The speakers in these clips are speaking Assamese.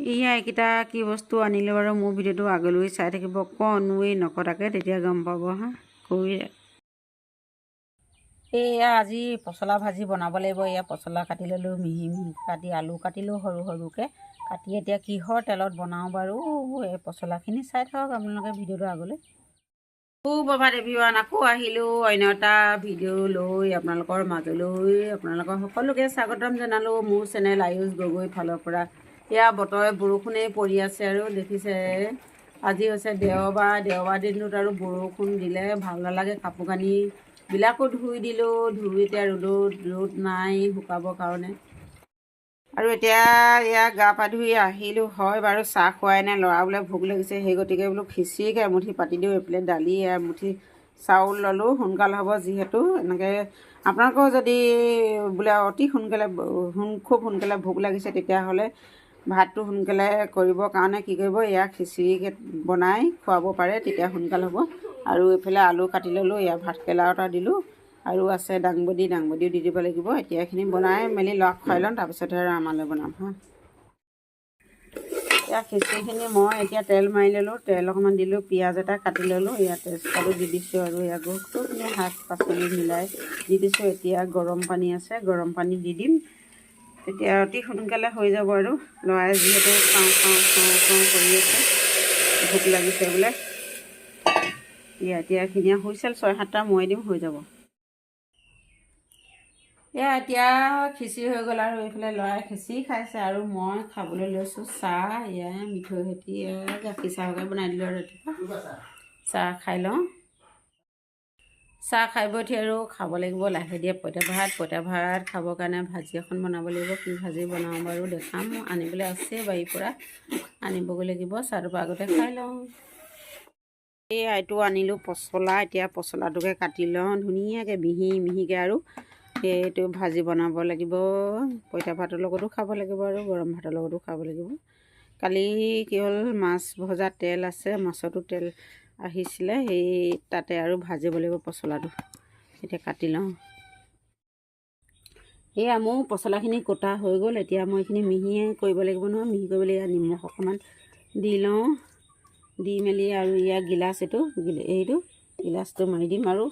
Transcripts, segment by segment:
এয়া এইকেইটা কি বস্তু আনিলোঁ বাৰু মোৰ ভিডিঅ'টো আগলৈ চাই থাকিব। কনোৱেই নকটাকৈ তেতিয়া গম পাব হা কৰি এয়া আজি পচলা ভাজি বনাব লাগিব এয়া পচলা কাটি ল'লোঁ মিহি মিহি কাটি আলু কাটিলোঁ সৰু সৰুকৈ। কাটি এতিয়া কিহৰ তেলত বনাওঁ বাৰু এই পচলাখিনি চাই থাকক আপোনালোকে ভিডিঅ'টো আগলৈ। সুপ্ৰভাত এভিৱান আকৌ আহিলোঁ অন্য এটা ভিডিঅ' লৈ আপোনালোকৰ মাজলৈ। আপোনালোকৰ সকলোকে স্বাগতম জনালোঁ। মোৰ চেনেল আয়ুষ গগৈ ফালৰ পৰা। এয়া বতৰে বৰষুণেই পৰি আছে আৰু দেখিছে। আজি হৈছে দেওবাৰ দেওবাৰ দিনটোত আৰু বৰষুণ দিলে ভাল নালাগে কাপোৰ কানিবিলাকো ধুই দিলোঁ ধুই এতিয়া ৰ'দত ৰ'দ নাই শুকাবৰ কাৰণে। আৰু এতিয়া এয়া গা পা ধুই আহিলোঁ হয় বাৰু চাহ খোৱাই নাই ল'ৰা বোলে ভোক লাগিছে সেই গতিকে বোলো খিচিৰিকে এমুঠি পাতি দিওঁ এইফালে দালি এমুঠি চাউল ল'লোঁ সোনকাল হ'ব যিহেতু এনেকৈ আপোনালোকেও যদি বোলে অতি সোনকালে সোন খুব সোনকালে ভোক লাগিছে তেতিয়াহ'লে ভাতটো সোনকালে কৰিবৰ কাৰণে কি কৰিব এয়া খিচিৰিকে বনাই খুৱাব পাৰে তেতিয়া সোনকাল হ'ব। আৰু এইফালে আলু কাটি ল'লোঁ এয়া ভাতকেৰেলা এটা দিলোঁ। আৰু আছে দাংবডি দাংবডিও দি দিব লাগিব। এতিয়া এইখিনি বনাই মেলি ল'ৰাক খুৱাই ল'ম তাৰপিছতহে আমালৈ বনাম হা। এয়া খিচিৰিখিনি মই এতিয়া তেল মাৰি ল'লোঁ তেল অকণমান দিলোঁ পিঁয়াজ এটা কাটি ল'লোঁ এয়া তেজপাতো দি দিছোঁ আৰু এয়া গোটেইখিনি শাক পাচলি মিলাই দি দিছোঁ। এতিয়া গৰম পানী আছে গৰম পানী দি দিম। তেতিয়া অতি সোনকালে হৈ যাব আৰু। ল'ৰাই যিহেতু খাওঁ খাওঁ খাওঁ খাওঁ কৰি আছে ভোক লাগিছে বোলে। এয়া এতিয়া এইখিনি হুইচেল ছয় সাতটা মই দিম হৈ যাব। এয়া এতিয়া খিচিৰি হৈ গ'ল আৰু এইফালে ল'ৰাই খিচিৰি খাইছে আৰু মই খাবলৈ লৈছোঁ চাহ এয়া মিঠৈ সৈতে গাখীৰ চাহকে বনাই দিলোঁ আৰু ৰাতিপুৱা। চাহ খাই লওঁ। চাহ খাই উঠি আৰু খাব লাগিব লাহে দিয়ে পঁইতা ভাত। পঁইতা ভাত খাবৰ কাৰণে ভাজি এখন বনাব লাগিব। কি ভাজি বনাওঁ বাৰু দেখাম। আনিবলৈ আছে বাৰীৰ পৰা। আনিবগৈ লাগিব। চাহটোৰ পৰা আগতে খাই লওঁ। এই এইটো আনিলোঁ পচলা। এতিয়া পচলাটোকে কাটি লওঁ। ধুনীয়াকৈ মিহি মিহিকৈ আৰু সেইটো ভাজি বনাব লাগিব। পঁইতা ভাতৰ লগতো খাব লাগিব আৰু গৰম ভাতৰ লগতো খাব লাগিব। কালি কি হ'ল? মাছ ভজা তেল আছে। মাছতো তেল আহিছিলে সেই তাতে আৰু ভাজিব লাগিব পচলাটো। এতিয়া কাটি লওঁ। সেয়া মোৰ পচলাখিনি কটা হৈ গ'ল এতিয়া মই এইখিনি মিহিয়ে কৰিব লাগিব নহয় মিহি কৰিবলৈ ইয়াত নিমখ অকণমান দি লওঁ। দি মেলি আৰু ইয়াৰ গিলাচ এইটো এইটো গিলাচটো মাৰি দিম আৰু।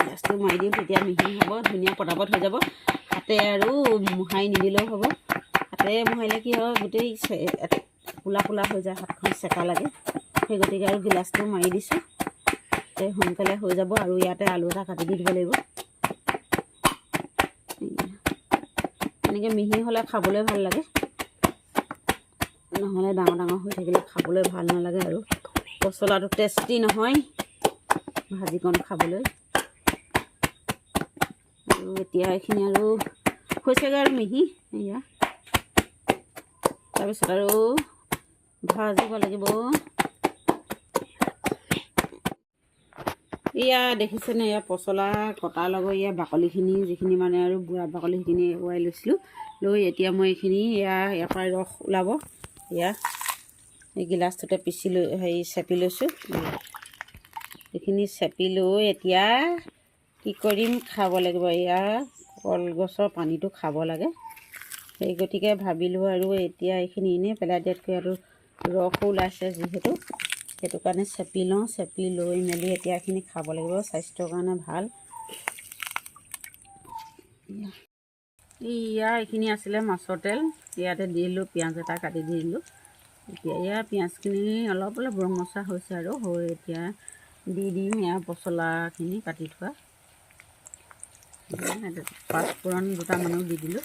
গেছটো মাৰি দিম তেতিয়া মিহি হ'ব ধুনীয়া পটাপট হৈ যাব। হাতে আৰু মোহাৰি নিদিলেও হ'ব। হাতে মোহাৰিলে কি হয় গোটেই কোলা কোলা হৈ যায় হাতখন চেকা লাগে। সেই গতিকে আৰু গিলাচটো মাৰি দিছোঁ। তে সোনকালে হৈ যাব আৰু ইয়াতে আলু এটা কাটি দি দিব লাগিব। এনেকৈ মিহি হ'লে খাবলৈ ভাল লাগে। নহ'লে ডাঙৰ ডাঙৰ হৈ থাকিলে খাবলৈ ভাল নালাগে আৰু। পচলাটো টেষ্টি নহয় ভাজিকণ খাবলৈ। আৰু এতিয়া এইখিনি আৰু হৈছেগৈ আৰু মিহি এয়া তাৰপিছত আৰু ভাজিব লাগিব। এয়া দেখিছেনে এয়া পচলা কটাৰ লগত এয়া বাকলিখিনি যিখিনি মানে আৰু বুঢ়া বাকলি সেইখিনি এৰুৱাই লৈছিলোঁ। লৈ এতিয়া মই এইখিনি এয়া ইয়াৰ ৰস ওলাব। এয়া এই গিলাচটোতে পিচি লৈ হেৰি চেপি লৈছোঁ। এইখিনি চেপি লৈ এতিয়া কি কৰিম খাব লাগিব। এয়া কলগছৰ পানীটো খাব লাগে। সেই গতিকে ভাবিলোঁ আৰু এতিয়া এইখিনি এনেই পেলাই দিয়াতকৈ আৰু ৰসো ওলাইছে যিহেতু। সেইটো কাৰণে চেপি লওঁ চেপি লৈ মেলি এতিয়া এইখিনি খাব লাগিব স্বাস্থ্যৰ কাৰণে ভাল। ইয়াৰ এইখিনি আছিলে মাছৰ তেল। ইয়াতে দিলোঁ পিঁয়াজ এটা কাটি দিলোঁ। এতিয়া ইয়াৰ পিঁয়াজখিনি অলপ অলপ ৰঙচা হৈছে আৰু হৈ এতিয়া দি দিম এয়া পচলাখিনি কাটি থোৱা। পাঁচফোৰণ দুটামানো দি দিলোঁ।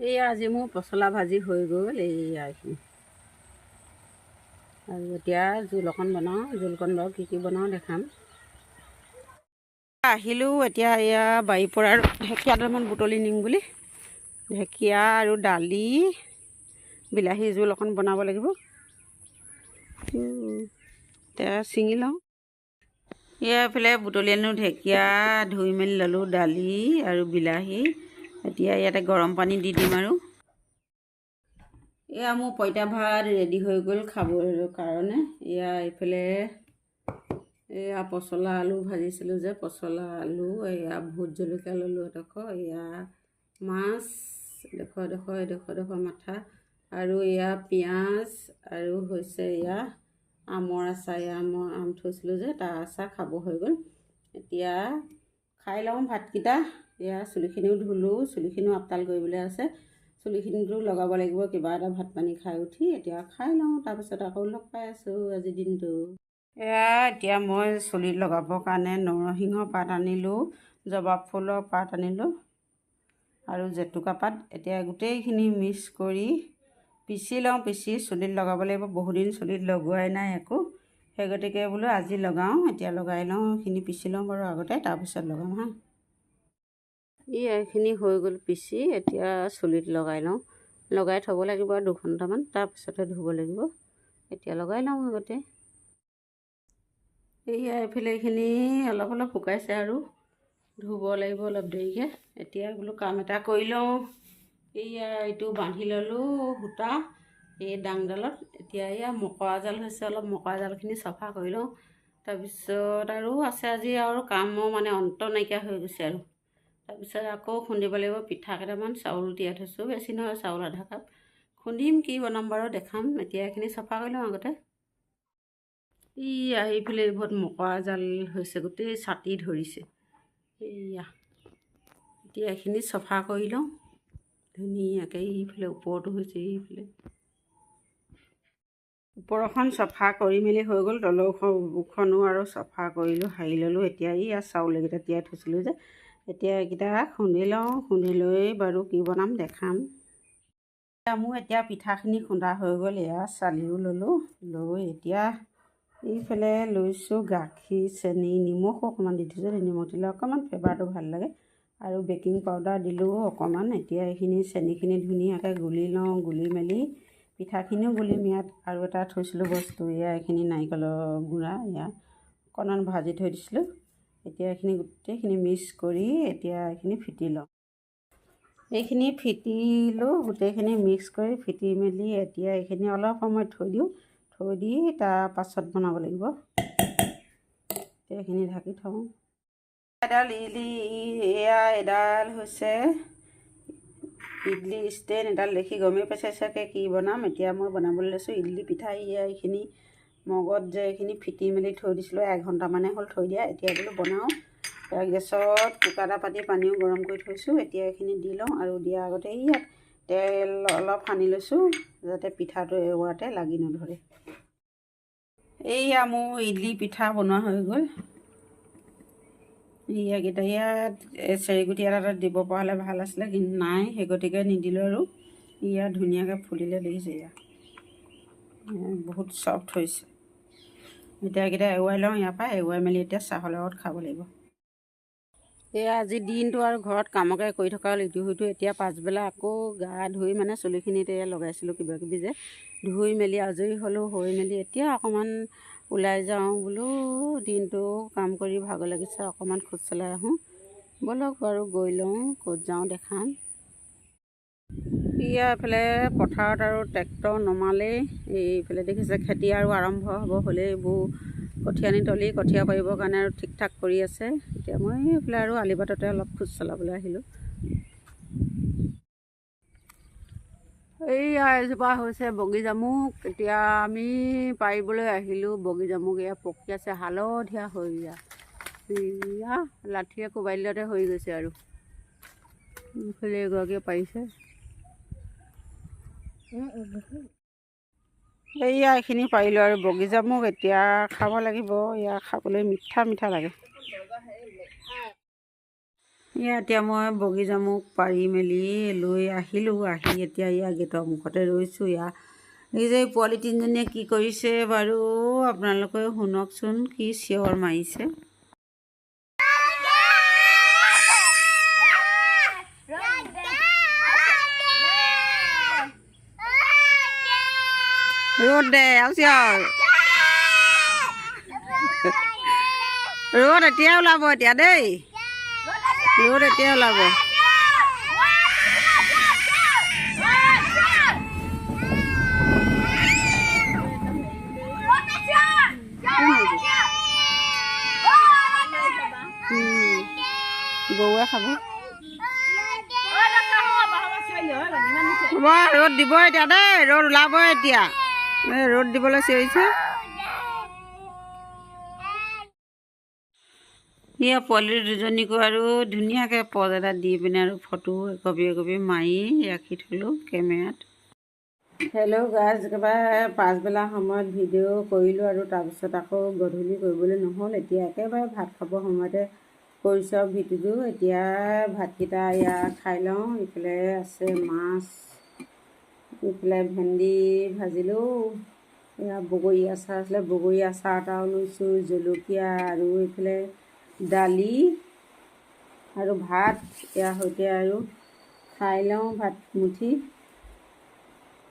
এয়া আজি মোৰ পচলা ভাজি হৈ গ'ল এইয়া এইখিনি আৰু এতিয়া জোল অকণ বনাওঁ জোলকণ বাৰু কি কি বনাওঁ দেখাম। আহিলোঁ এতিয়া এয়া বাৰীৰ পৰা ঢেকীয়া দুটামান বুটলি নিম বুলি। ঢেকীয়া আৰু দালি বিলাহী জোল অকণ বনাব লাগিব। এতিয়া ছিঙি লওঁ। এয়া এইফালে বুটলি আনিলোঁ ঢেকীয়া ধুই মেলি ল'লোঁ দালি আৰু বিলাহী। এতিয়া ইয়াতে গৰম পানী দি দিম আৰু। এয়া মোৰ পঁইতা ভাত ৰেডি হৈ গ'ল খাবৰ কাৰণে। এয়া এইফালে এয়া পচলা আলু ভাজিছিলোঁ যে পচলা আলু এয়া ভোট জলকীয়া ল'লোঁ এডোখৰ এয়া মাছ এডোখৰ এডোখৰ এডোখৰ এডোখৰ মাথা আৰু এয়া পিঁয়াজ আৰু হৈছে এয়া আমৰ আচাৰ এয়া আমৰ আম থৈছিলোঁ যে তাৰ আচাৰ খাব হৈ গ'ল। এতিয়া খাই লওঁ ভাতকেইটা। এয়া চুলিখিনিও ধুলোঁ চুলিখিনিও আপতাল কৰিবলৈ আছে। চুলিখিনিতো লগাব লাগিব কিবা এটা ভাত পানী খাই উঠি এতিয়া খাই লওঁ তাৰপিছত আকৌ লগ পাই আছোঁ আজিৰ দিনটো। এয়া এতিয়া মই চুলিত লগাবৰ কাৰণে নৰসিংহ পাত আনিলোঁ জবা ফুলৰ পাত আনিলোঁ আৰু জেতুকা পাত এতিয়া গোটেইখিনি মিক্স কৰি পিচি লওঁ পিচি চুলিত লগাব লাগিব বহুদিন চুলিত লগোৱাই নাই একো। সেই গতিকে বোলো আজি লগাওঁ এতিয়া লগাই লওঁ এইখিনি পিচি লওঁ বাৰু আগতে তাৰপিছত লগাম হা। ই এইখিনি হৈ গ'ল পিচি এতিয়া চুলিত লগাই লওঁ। লগাই থ'ব লাগিব আৰু দুঘণ্টামান তাৰপিছতে ধুব লাগিব। এতিয়া লগাই লওঁ আগতে। এইয়া এইফালে এইখিনি অলপ অলপ শুকাইছে আৰু। ধুব লাগিব অলপ দেৰিকৈ। এতিয়া বোলো কাম এটা কৰি লওঁ। এইয়া এইটো বান্ধি ল'লোঁ সূতা। এই ডাংডালত এতিয়া এয়া মকৰা জাল হৈছে অলপ মকৰা জালখিনি চফা কৰি লওঁ। তাৰপিছত আৰু আছে আজি আৰু কামৰ মানে অন্ত নাইকিয়া হৈ গৈছে আৰু। তাৰপিছত আকৌ খুন্দিব লাগিব পিঠা কেইটামান চাউল তিয়াই থৈছোঁ। বেছি নহয় চাউল আধা কাপ। খুন্দিম কি বনাম বাৰু দেখাম। এতিয়া এইখিনি চফা কৰি লওঁ আগতে। ই আহি পেলাই এইবোৰত মকৰা জাল হৈছে গোটেই ছাটি ধৰিছে। এইয়া এতিয়া এইখিনি চফা কৰি লওঁ। ধুনীয়াকৈ এইফালে ওপৰতো হৈছে এইফালে। ওপৰখন চফা কৰি মেলি হৈ গ'ল তলৰখনো আৰু চফা কৰিলোঁ সাৰি ল'লোঁ। এতিয়া এই চাউল এইকেইটা তিয়াই থৈছিলোঁ যে এতিয়া এইকেইটা খুন্দি লওঁ খুন্দি লৈ বাৰু কি বনাম দেখাম। মোৰ এতিয়া পিঠাখিনি খুন্দা হৈ গ'ল এয়া চালিও ল'লোঁ লৈ এতিয়া এইফালে লৈছোঁ গাখীৰ চেনি নিমখ অকণমান দি থৈছোঁ নিমখ দিলে অকণমান ফ্লেভাৰটো ভাল লাগে। আৰু বেকিং পাউডাৰ দিলোঁ অকণমান এতিয়া এইখিনি চেনিখিনি ধুনীয়াকৈ গুলি লওঁ গুলি মেলি পিঠাখিনিও গুলিম ইয়াত আৰু এটা থৈছিলোঁ বস্তু এয়া এইখিনি নাৰিকলৰ গুড়া এয়া অকণমান ভাজি থৈ দিছিলোঁ। এতিয়া এইখিনি গোটেইখিনি মিক্স কৰি এতিয়া এইখিনি ফিটি লওঁ। এইখিনি ফিটিলোঁ গোটেইখিনি মিক্স কৰি ফিটি মেলি এতিয়া এইখিনি অলপ সময় থৈ দিওঁ। থৈ দি তাৰ পাছত বনাব লাগিব। এইখিনি ঢাকি থওঁ। এডাল ইলি এয়া এডাল হৈছে ইডলি ষ্টেণ্ড এডাল দেখি গমেই পাইছে চাগে কি বনাম? এতিয়া মই বনাবলৈ লৈছোঁ ইডলি পিঠা এইখিনি মগত যে এইখিনি ফিটি মেলি থৈ দিছিলোঁ এঘণ্টামানে হ'ল থৈ দিয়া এতিয়া বোলো বনাওঁ। গেছত কুকাৰ এটা পাতি পানীও গৰম কৰি থৈছোঁ এতিয়া এইখিনি দি লওঁ আৰু দিয়াৰ আগতে ইয়াত তেল অলপ সানি লৈছোঁ যাতে পিঠাটো এৰুৱাতে লাগি নধৰে। এইয়া মোৰ ইডলি পিঠা বনোৱা হৈ গ'ল। ইয়াকেইটা ইয়াত চেৰিগুটি এটা তাত দিব পৰা হ'লে ভাল আছিলে কিন্তু নাই সেই গতিকে নিদিলোঁ আৰু। ইয়াত ধুনীয়াকৈ ফুলিলে দেখিছে ইয়াত বহুত চফ্ট হৈছে। এতিয়া এইকেইটা এৰুৱাই লওঁ ইয়াৰ পৰা এৰুৱাই মেলি এতিয়া চাহৰ লগত খাব লাগিব। এয়া আজি দিনটো আৰু ঘৰত কামকে কৰি থকা হ'ল ইটো সিটো এতিয়া পাছবেলা আকৌ গা ধুই মানে চুলিখিনিতে লগাইছিলোঁ কিবা কিবি যে। ধুই মেলি আজৰি হ'লোঁ হৈ মেলি এতিয়া অকণমান ওলাই যাওঁ বোলো দিনটো কাম কৰি ভাগৰ লাগিছে অকণমান খোজ চলাই আহোঁ। ব'লক বাৰু গৈ লওঁ ক'ত যাওঁ দেখাম। এয়া এইফালে পথাৰত আৰু ট্ৰেক্টৰ নমালেই। এইফালে দেখিছে খেতি আৰু আৰম্ভ হ'ব হ'লেই এইবোৰ কঠীয়া তলি কঠীয়া পাৰিবৰ কাৰণে আৰু ঠিক ঠাক কৰি আছে। এতিয়া মই এইফালে আৰু আলিবাটতে অলপ খোজ চলাবলৈ আহিলোঁ। এইয়া এজোপা হৈছে বগী জামুক। এতিয়া আমি পাৰিবলৈ আহিলোঁ। বগী জামুক এয়া পকি আছে হালধীয়া হৈ এয়া লাঠিয়ে কোবাই দিলতে হৈ গৈছে আৰু। এইফালে এগৰাকীয়ে পাৰিছে। এইয়া এইখিনি পাৰিলোঁ আৰু। বগী জামুক এতিয়া খাব লাগিব। এয়া খাবলৈ মিঠা মিঠা লাগে। এয়া এতিয়া মই বগী জামুক পাৰি মেলি লৈ আহিলোঁ, আহি এতিয়া ইয়াৰ গেটৰ মুখতে ৰৈছোঁ ইয়াৰ এই যে পোৱালি তিনিজনীয়ে কি কৰিছে বাৰু আপোনালোকে শুনকচোন, কি চিঞৰ মাৰিছে। ৰ'দ দে আৰু চিঞৰ। ৰ'দ এতিয়া ওলাব এতিয়া দেই। পিওর এতিয়া ওলাব? গৰুৱে খাব। হ'ব ৰ'দ দিব এতিয়া দেই ৰ'দ ওলাব এতিয়া। ৰ'দ দিবলৈ চিঞৰিছে। সেয়া পোৱালি দুজনীকো আৰু ধুনীয়াকৈ পজ এটা দি পিনে আৰু ফটো একপি একপি মাৰি ৰাখি থ'লোঁ কেমেৰাত। হেল্ল' গাজ একেবাৰে পাছবেলা সময়ত ভিডিঅ' কৰিলোঁ আৰু তাৰপিছত আকৌ গধূলি কৰিবলৈ নহ'ল এতিয়া একেবাৰে ভাত খাবৰ সময়তে কৰিছোঁ আৰু ভিডিঅ'টো। এতিয়া ভাতকেইটা ইয়াত খাই লওঁ ইফালে আছে মাছ ইফালে ভেন্দি ভাজিলোঁ এয়া বগৰী আচাৰ আছিলে বগৰী আচাৰ এটাও লৈছোঁ জলকীয়া আৰু এইফালে দালি আৰু ভাত ইয়াৰ সৈতে আৰু খাই লওঁ ভাত মুঠি।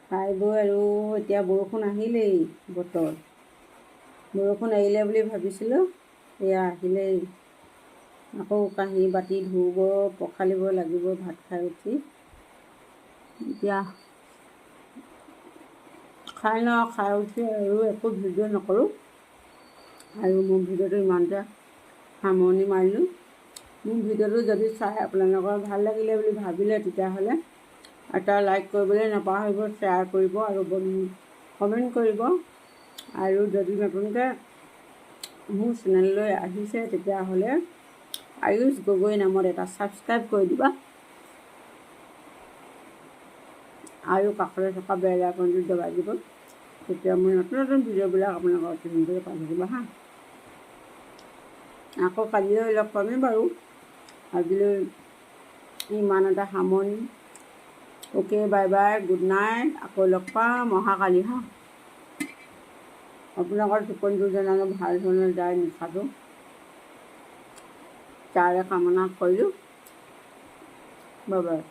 খাই বৈ আৰু এতিয়া বৰষুণ আহিলেই বতৰ। বৰষুণ এৰিলে বুলি ভাবিছিলোঁ এয়া আহিলেই। আকৌ কাঁহী বাতি ধুব পখালিব লাগিব ভাত খাই উঠি। এতিয়া খাই লওঁ খাই উঠি আৰু একো ভিডিঅ' নকৰোঁ। আৰু মোৰ ভিডিঅ'টো ইমানতে সামৰণি মাৰিলোঁ। মোৰ ভিডিঅ'টো যদি চাই আপোনালোকৰ ভাল লাগিলে বুলি ভাবিলে তেতিয়াহ'লে এটা লাইক কৰিবলৈ নাপাহৰিব শ্বেয়াৰ কৰিব আৰু কমেণ্ট কৰিব। আৰু যদি নতুনকৈ মোৰ চেনেললৈ আহিছে তেতিয়াহ'লে আয়ুষ গগৈ নামত এটা ছাবস্ক্ৰাইব কৰি দিবা। আৰু কাষতে থকা বেল আইকনটো দবাই দিব। তেতিয়া মই নতুন নতুন ভিডিঅ'বিলাক আপোনালোকৰ অতি সোনকালে পাই থাকিব হা। আকৌ কালিলৈ লগ পামেই বাৰু। আজিলৈ ইমান এটা সামৰণি। Okay bye bye good night আকৌ লগ পাম অহাকালি হা। আপোনালোকৰ টোপনিটো যেন ভাল ধৰণে যায় নিশাটো। তাৰে কামনা কৰিলোঁ। বাই।